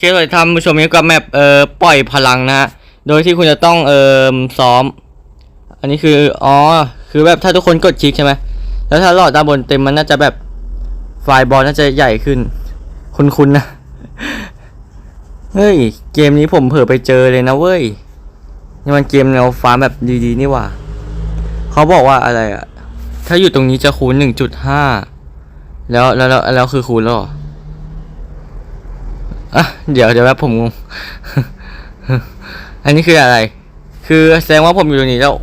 เคเลยทำผู้ชมนี้กับแมปเอ่อปล่อยพลังนะฮะ โดยที่คุณจะต้องเอ่อซ้อม อันนี้คือ อ๋อ คือแบบถ้าทุกคนกดคลิกใช่ไหม แล้วถ้าหลอดด้านบนเต็มมันน่าจะแบบไฟบอลน่าจะใหญ่ขึ้น คุ้นๆนะ เฮ้ย เกมนี้ผมเผลอไปเจอเลยนะเว้ย นี่มันเกมแนวฟ้าแบบดีๆนี่ว่า เขาบอกว่าอะไรอะ ถ้าอยู่ตรงนี้จะคูณหนึ่งจุดห้าแล้วแล้วแล้วคือคูณแล้วเหร อะเดี๋ยวเดี๋ยวแป๊บผมงง อันนี้คืออะไร คือแสดงว่าผมอยู่ตรงนี้แล้ว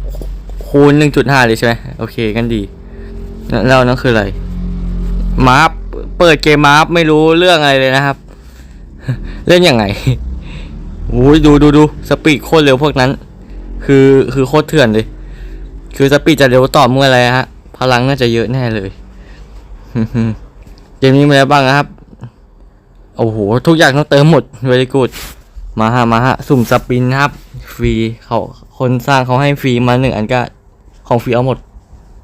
คูณหนึ่งจุดห้าเลยใช่ไหมโอเคกันดี แล้วนั่นคืออะไร มาร์ปเปิดเกมมาร์ปไม่รู้เรื่องอะไรเลยนะครับ เล่นยังไงโอ้ยดูดูดูสปีดโคตรเร็วพวกนั้น คือคือโคตรเถื่อนเลย คือสปีดจะเร็วต่อเมื่ออะไรฮะ พลังน่าจะเยอะแน่เลยเกมนี้มีอะไรบ้างนะครับ โอ้โห ทุกอย่างต้องเติมหมดเวลีกูดมาฮะมาฮะ สุ่มสปินครับ ฟรีเขาคนสร้างเขาให้ฟรีมาหนึ่งอันก็ของฟรีเอาหมด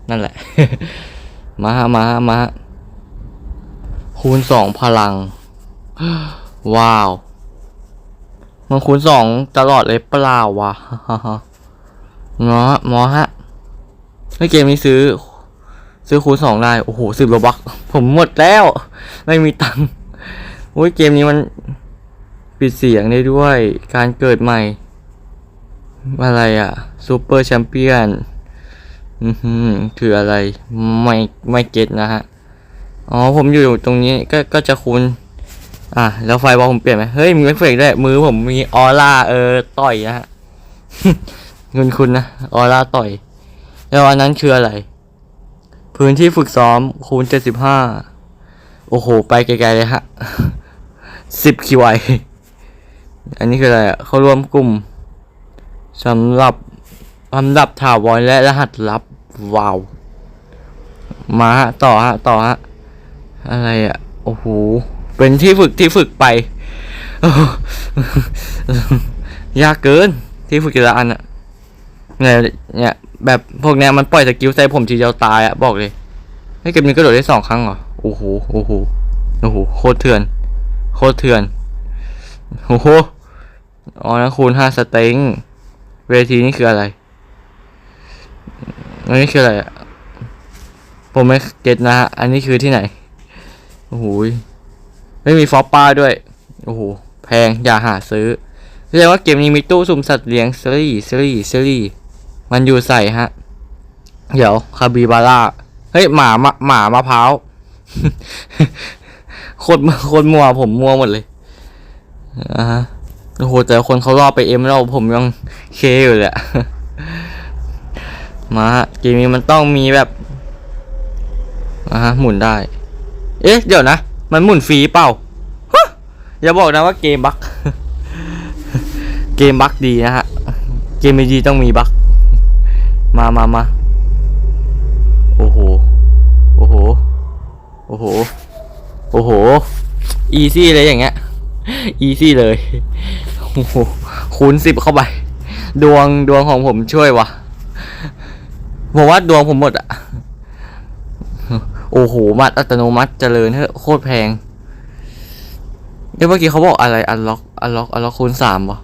นั่นแหละ มาฮะมาฮะมาฮะคูณสองพลัง ว้าว มันคูณสองตลอดเลยเปล่าวะเนาะหมอฮะเฮ้ยเกมนี้ซื้อ ซื้อคูณสองได้ โอ้โหสิบโลบัก ผมหมดแล้ว ไม่มีตังค์ โอ้ยเกมนี้มันปิดเสียงได้ด้วยการเกิดใหม่ อะไรอะซูเปอร์แชมเปี้ยนอืออคืออะไรไม่ไม่เก็ตนะฮะ อ๋อผมอยู่ตรงนี้ก็ก็จะคูณอะแล้วไฟบอลผมเปลี่ยนไหมเฮ้ย มีเอฟเฟกต์ด้วย มือผมมีออร่าเออต่อยนะฮะเงินคุณนะออร่าต่อย แล้วอันนั้นคืออะไร พื้นที่ฝึกซ้อมคูณเจ็ดสิบห้าโอ้โห ไปไกลๆเลยฮะ สิบคิวไออันนี้คืออะไรเขารวมกลุ่มสำหรับลำดับถาวรและรหัสลับว้าว มาฮะต่อฮะต่อฮะอะไรอะโอ้โหเป็นที่ฝึกที่ฝึกไป ยากเกินที่ฝึกแต่ละอันอะเนี่ยเนี่ยแบบพวกเนี้ยมันปล่อยสกิลใส่ผมทีเดียวตายอะบอกเลยให้เกมนี้กระโดดได้สองครั้งเหรอโอ้โหโอ้โหโอ้โหโคตรเถื่อน โคตรเถื่อน โอ้โหอ๋อนะคูณห้าสเต็ง เวทีนี่คืออะไรอันนี้คืออะไรผมไม่เก็ตนะฮะ อันนี้คือที่ไหน โอ้โห ไม่มีฟอปป้าด้วย โอ้โห แพง อย่าหาซื้อ แสดงว่าเกมนี้มีตู้สุ่มสัตว์เลี้ยงซีรีส์ซีรีส์ซีรีส์มันอยู่ใส่ฮะ เดี๋ยว คาบิบาร่า เฮ้ย หมามะหมามะพร้าว โคตรโคตรมัวผมมัวหมดเลยอ่าฮะโอ้โหแต่คนเขารอบไปเอ็มแล้วผมยังเคอยู่เลยอะมาฮะเกมนี้มันต้องมีแบบอ่าฮะหมุนได้ เอ๊ะ เดี๋ยวนะ มันหมุนฟรีเปล่าฮะอย่าบอกนะว่าเกมบั๊กเกมบั๊กดีนะฮะ เกมม่ดีต้องมีบั๊กมามามาโอ้โห โอ้โห โอ้โห โอ้โห อีซี่เลยอย่างเงี้ย อีซี่เลย โอ้โห คูณสิบเข้าไป ดวงดวงของผมช่วยวะผมว่าดวงผมหมดอะโอ้โห มัดอัตโนมัติเจริญเฮ้ยโคตรแพงเดี๋ยเมื่อกี้เขาบอกอะไร อันล็อก อันล็อก อันล็อกคูณสามวะ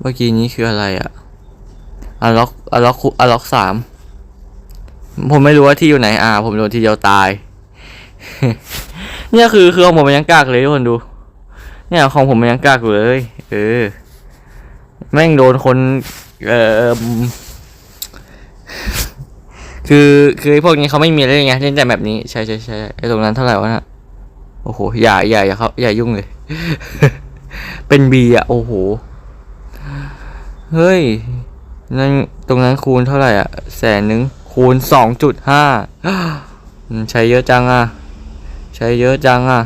เมื่อกี้นี้คืออะไรอะอันล็อก อันล็อกอันล็อกสามผมไม่รู้ว่าที่อยู่ไหน อ่า ผมโดนทีเดียวตาย เนี่ยคือคือของผมมันยังกากเลยทุกคนดู เนี่ยของผมมันยังกากเลย เออ แม่งโดนคน เอ่อคือคือพวกนี้เขาไม่มีอะไรไงเล่นแต่แบบนี้ใช่ใช่ใช่ไอ้ตรงนั้นเท่าไหร่วะนะโอ้โหอย่าอย่าอย่าเขาอย่ายุ่งเลย เป็นบีอะโอ้โห เฮ้ยนั่นตรงนั้นคูณเท่าไหร่อะ แสนหนึ่งคูณสองจุดห้าใช้เยอะจังอะ ใช้เยอะจังอะ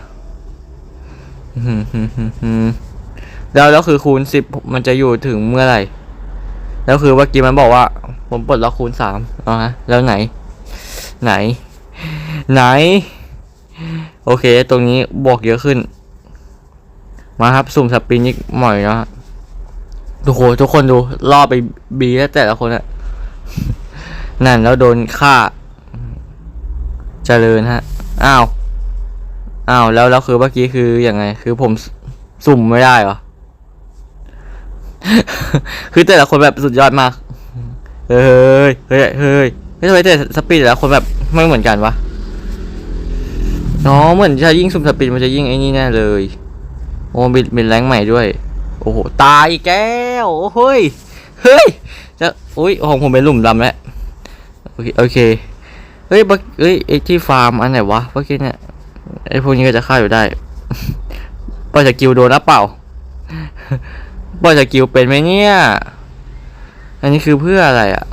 แล้วแล้วคือคูณสิบมันจะอยู่ถึงเมื่อไหร่ แล้วคือเมื่อกี้มันบอกว่า ผมปลดล็อกคูณสามเอฮะ แล้วไหน ไหน ไหน โอเค ตรงนี้บวกเยอะขึ้น มาครับ สุ่มสปินนิดหน่อยนะฮะทุกคนทุกคนดูล่อไปบีแล้วแต่ละคนอะนั่นแล้วโดนฆ่า เจริญฮะ อ้าว อ้าวแล้วแล้วคือเมื่อกี้คืออยังไง คือผมสุ่มไม่ได้เหรอ คือแต่ละคนแบบสุดยอดมาก เฮ้ย เฮ้ย เฮ้ยไม่ทำไมแต่สปีดแต่ละคนแบบไม่เหมือนกันวะอ๋อเหมือนจะยิ่งสุ่มสปีดมันจะยิ่งไอ้นี่แน่เลย โอ้บินบินแรงใหม่ด้วย โอ้โห ตายอีกแก้วโอ้เฮ้ย เฮ้ยจะอุ้ยของผมเป็นหลุมดำแล้ว โอเค โอเค เฮ้ยเฮ้ยไอที่ฟาร์มอันไหนวะเมื่อกี้เนี่ย ไอพวกนี้ก็จะฆ่าอยู่ได้ ปล่อยสกิลโดนนะเปล่า ปล่อยสกิลเป็นไหมเนี่ย อันนี้คือเพื่ออะไรอะ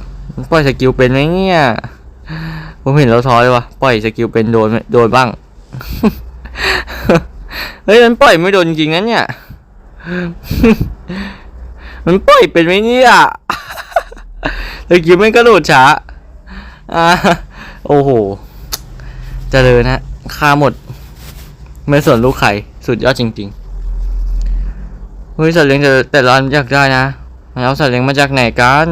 ปล่อยสกิลเป็นไหมเนี่ย ผมเห็นเราท้อเลยวะปล่อยสกิลเป็นโดนไหมโดนบ้าง เฮ้ยมันปล่อยไม่โดนจริงๆนะเนี่ย มันปล่อยเป็นไหมเนี่ยสกิลไม่กระโดดช้าอ่าโอ้โห เจริญฮะค่าหมด ไม่ส่วนลูกไข่สุดยอดจริงๆเฮ้ยสัตว์เลี้ยงแต่แต่ร้านอยากได้นะเอาสัตว์เลี้ยงมาจากไหนกัน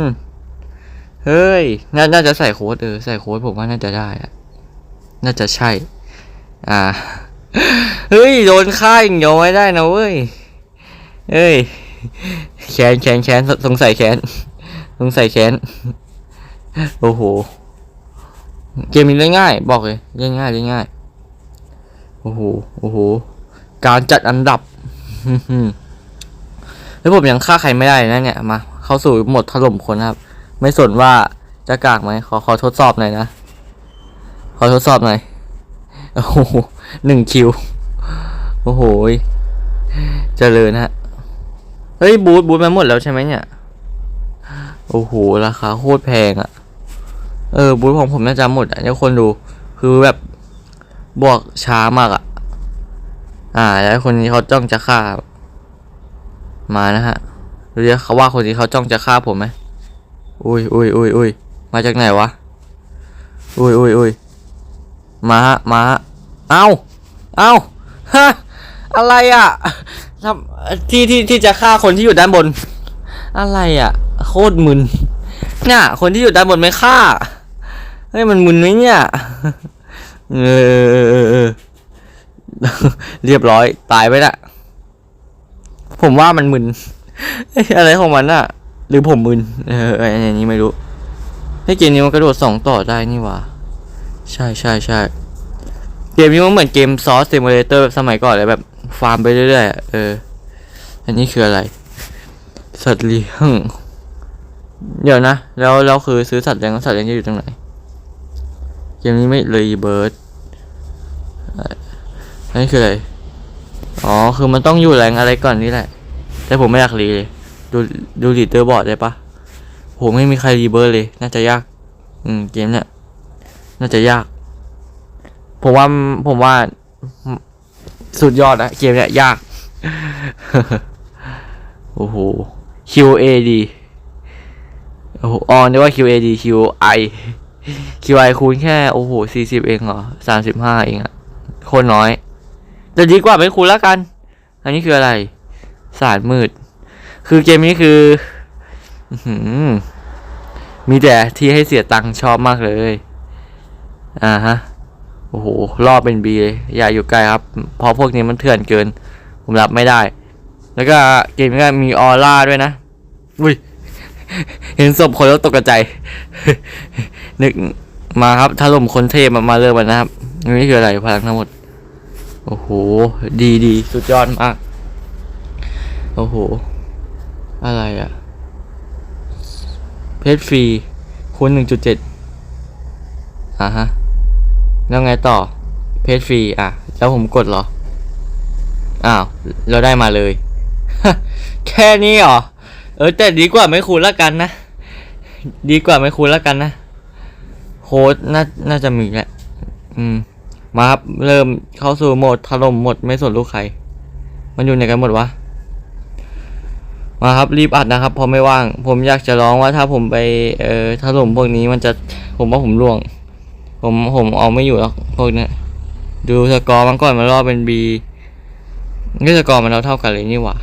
เฮ้ยนน่าจะใส่โค้ดเออใส่โค้ดผมว่าน่าจะได้อะน่าจะใช่ อ่าเฮ้ยโดนฆ่าอย่างเดียวไม่ได้นะเว้ยเอ้ยแขนแขนแขนสงสัยแขนสงสัยแขนโอ้โหเกมนี้เล่นง่าย บอกเลยเล่นง่ายเล่นง่าย โอ้โห โอ้โห การจัดอันดับ แล้วผมยังฆ่าใครไม่ได้นะเนี่ยมา เข้าสู่หมดถล่มคนครับ ไม่สนว่าจะกากไหม ขอขอทดสอบหน่อยนะ ขอทดสอบหน่อย โอ้โหหนึ่งคิว โอ้โหเจริญฮะ เฮ้ย บูทบูทมาหมดแล้วใช่ไหมเนี่ย โอ้โห ราคาโคตรแพงอะเออ บูธของผมน่าจะหมดอะเดี๋ยวคนดู คือแบบ บวกช้ามากอะ อ่า แล้วคนนี้เขาจ้องจะฆ่า มานะฮะดูดิเขาว่าคนนี้เขาจ้องจะฆ่าผมไหมอุ้ยอุ้ยอุ้ยอุ้ยมาจากไหนวะ อุ้ยอุ้ยอุ้ยมาฮะ มาฮะ เอ้าเอ้าฮะ อะไรอะทำที่ที่ที่จะฆ่าคนที่อยู่ด้านบน อะไรอะ โคตรมึนเนี่ยคนที่อยู่ด้านบนไม่ฆ่า เฮ้ย มันมึนไหมเนี่ย เออเรียบร้อย ตายไปละผมว่ามันมึนอะไรของมันอะหรือผมมึนเอออออันนี้ไม่รู้ให้เกมนี้มันกระโดดสองต่อได้นี่ว่าใช่ใช่ใช่เกมนี้มันเหมือนเกมซอส s ิมูเลเตอร์แบบสมัยก่อนเลยแบบ ฟาร์มไปเรื่อยๆเออ อันนี้คืออะไร สัตว์เลี้ยงเดี๋ยวนะ แล้วแล้วคือซื้อสัตว์เลี้ยงสัตว์เลี้ยงจะอยู่ตรงไหน เกมนี้ไม่เลยเบิร์ดอันนี้คืออะไร อ๋อ คือมันต้องอยู่แรงอะไรก่อนนี่แหละ แต่ผมไม่อยากรีเลยดูดูลีเตอร์บอร์ดได้ปะผมไม่มีใครรีเบิร์ดเลย น่าจะยาก อืม เกมเนี้ยน่าจะยาก ผมว่า ผมว่า สุดยอดนะ เกมเนี้ยยาก โอ้โห QAD โอ้โหอ๋อนึกว่า QAD QI QI คูณแค่โอ้โหสี่สิบเองเหรอสามสิบห้าเองอะโคนน้อย แต่ดีกว่าไม่คูณแล้วกัน อันนี้คืออะไรสารมืด คือเกมนี้คือมีแต่ที่ให้เสียตังค์ชอบมากเลย อ่าฮะ โอ้โห รอบเป็นบีเลยอย่าอยู่ไกลครับ เพราะพวกนี้มันเถื่อนเกิน ผมรับไม่ได้ แล้วก็เกมนี้ก็มีออร่าด้วยนะ อุ้ย เห็นศพคนแล้วตกใจ นึกมาครับถล่มคนเทพมาเริ่มกันนะครับนี่คืออะไรพลังทั้งหมด โอ้โห ดีดีสุดยอดมาก โอ้โห อะไรอะเพชรฟรีคูณหนึ่งจุดเจ็ดอะฮะ แล้วไงต่อ เพชรฟรี อะ แล้วผมกดเหรอ อ้าว เราได้มาเลย แค่นี้เหรอ เออแต่ดีกว่าไม่คูณละกันนะ ดีกว่าไม่คูณละกันนะโค้ดน่าน่าจะมีแหละอืม มาครับเริ่มเข้าสู่โหมดถล่มหมดไม่สนลูกใคร มันอยู่ไหนกันหมดวะ มาครับรีบอัดนะครับเพราะไม่ว่าง ผมอยากจะร้องว่าถ้าผมไปเอ่อถล่มพวกนี้มันจะผมว่าผมล่วง ผมผมเอาไม่อยู่หรอกพวกนี้ดูสกอร์มันก่อนมันรอบเป็นบีนี่สกอร์มันเราเท่ากันเลยนี่หว่า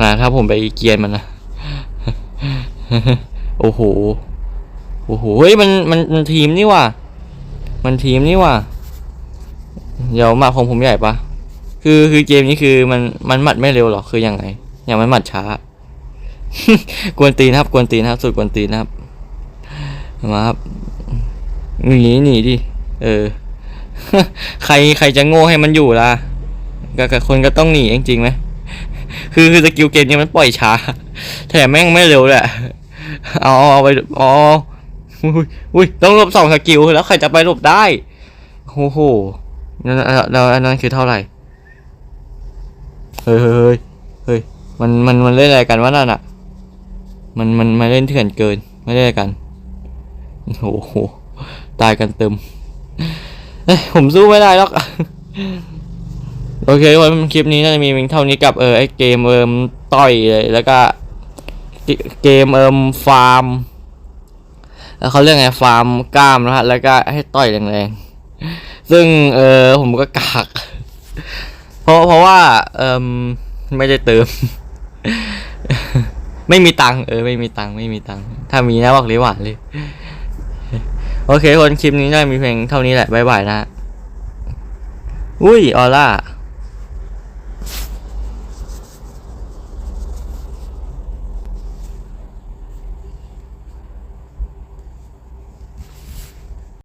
นะถ้าผมไปเกียนมันนะ โอ้โห โอ้โห เฮ้ย มัน มัน มันทีมนี่ว่ะ มันทีมนี่ว่ะ เดี๋ยวมาของผมใหญ่ปะ คือ คือเกมนี้คือมัน มันหมัดไม่เร็วหรอ คือยังไง อย่างมันหมัดช้า กวนตีนครับ กวนตีนครับ สุดกวนตีนะครับ มาครับ หนีหนีดิ เออ ใคร ใครจะโง่ให้มันอยู่ล่ะก็ก็คนก็ต้องหนีจริงๆไหม คือคือสกิลเกมนี้มันปล่อยช้า แถมแม่งไม่เร็วแหละเอาเอาไปอ๋ออุ้ยอุ้ยต้องหลบสองสกิลแล้วใครจะไปหลบได้โอ้โหแล้วแล้วอันนั้นคือเท่าไหร่เฮ้ยเฮ้ยเฮ้ยเฮ้ยมันมันมันเล่นอะไรกันวะนั่นอะมันมันมาเล่นเถื่อนเกินไม่เล่นกันโอ้โหตายกันเต็มเอ้ยผมสู้ไม่ได้หรอก โอเควันคลิปนี้น่าจะมีเพียงเท่านี้กับเออไอเกมเอิมต่อยเลยแล้วก็เกมเอิมฟาร์มแล้วเขาเรียกไงฟาร์มกล้ามนะฮะแล้วก็ให้ต่อยแรงๆซึ่งเออผมก็กากเพราะเพราะว่าเออไม่ได้เติม ไม่มีตังเออไม่มีตังไม่มีตังถ้ามีนะบอกเลยหวานเลย โอเคคนคลิปนี้ได้มีเพียงเท่านี้แหละบ๊ายบายนะอุ้ยออร่า